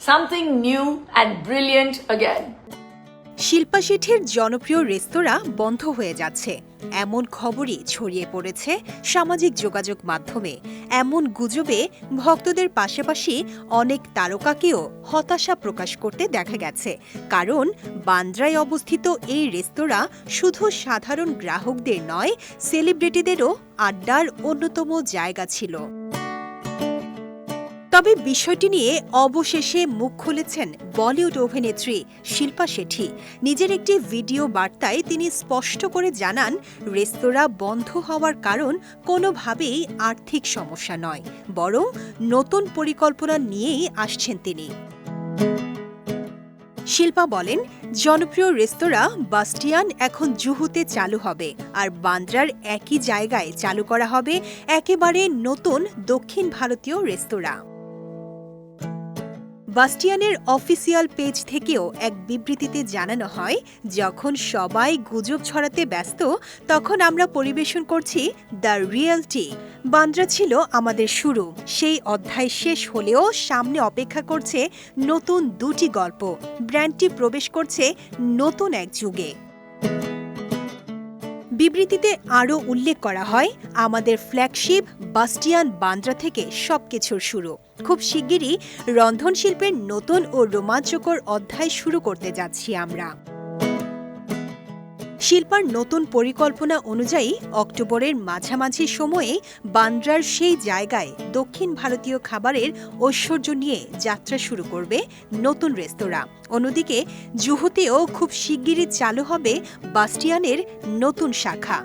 something new and brilliant again. Shilpa শেঠির জনপ্রিয় রেস্তোরাঁ বন্ধ হয়ে যাচ্ছে। এমন খবরই ছড়িয়ে পড়েছে সামাজিক যোগাযোগ মাধ্যমে। এমন গুজবে ভক্তদের পাশাপাশি অনেক তারকাকেও হতাশা প্রকাশ করতে দেখা গেছে। কারণ বান্দ্রায় অবস্থিত এই রেস্তোরাঁ শুধু সাধারণ গ্রাহকদের নয়, সেলিব্রিটিদেরও আড্ডার অন্যতম জায়গা ছিল। তবে বিষয়টি নিয়ে অবশেষে মুখ খুলেছেন বলিউড অভিনেত্রী শিল্পা শেঠি। নিজের একটি ভিডিও বার্তায় তিনি স্পষ্ট করে জানান, রেস্তোরাঁ বন্ধ হওয়ার কারণ কোনোভাবেই আর্থিক সমস্যা নয়, বরং নতুন পরিকল্পনা নিয়েই আসছেন তিনি। শিল্পা বলেন, জনপ্রিয় রেস্তোরাঁ বাস্টিয়ান এখন জুহুতে চালু হবে, আর বান্দ্রার একই জায়গায় চালু করা হবে একেবারে নতুন দক্ষিণ ভারতীয় রেস্তোরাঁ। বাস্টিয়ানের অফিসিয়াল পেজ থেকেও এক বিবৃতিতে জানানো হয়, যখন সবাই গুজব ছড়াতে ব্যস্ত, তখন আমরা পরিবেশন করছি দ্য রিয়েল টি বান্দ্রা ছিল আমাদের শুরু। সেই অধ্যায় শেষ হলেও সামনে অপেক্ষা করছে নতুন দুটি গল্প। ব্র্যান্ডটি প্রবেশ করছে নতুন এক যুগে। বিবৃতিতে আরও উল্লেখ করা হয়, আমাদের ফ্ল্যাগশিপ বাস্টিয়ান বান্দ্রা থেকে সব কিছুর শুরু। খুব শিগগিরই রন্ধনশিল্পের নতুন ও রোমাঞ্চকর অধ্যায় শুরু করতে যাচ্ছি আমরা। শিল্পার নতুন পরিকল্পনা অনুযায়ী অক্টোবরের মাঝামাঝি সময়ে বান্দ্রার সেই জায়গায় দক্ষিণ ভারতীয় খাবারের ঐশ্বর্য নিয়ে যাত্রা শুরু করবে নতুন রেস্তোরাঁ। অন্যদিকে জুহুতেও খুব শিগগিরই চালু হবে বাস্টিয়ানের নতুন শাখা।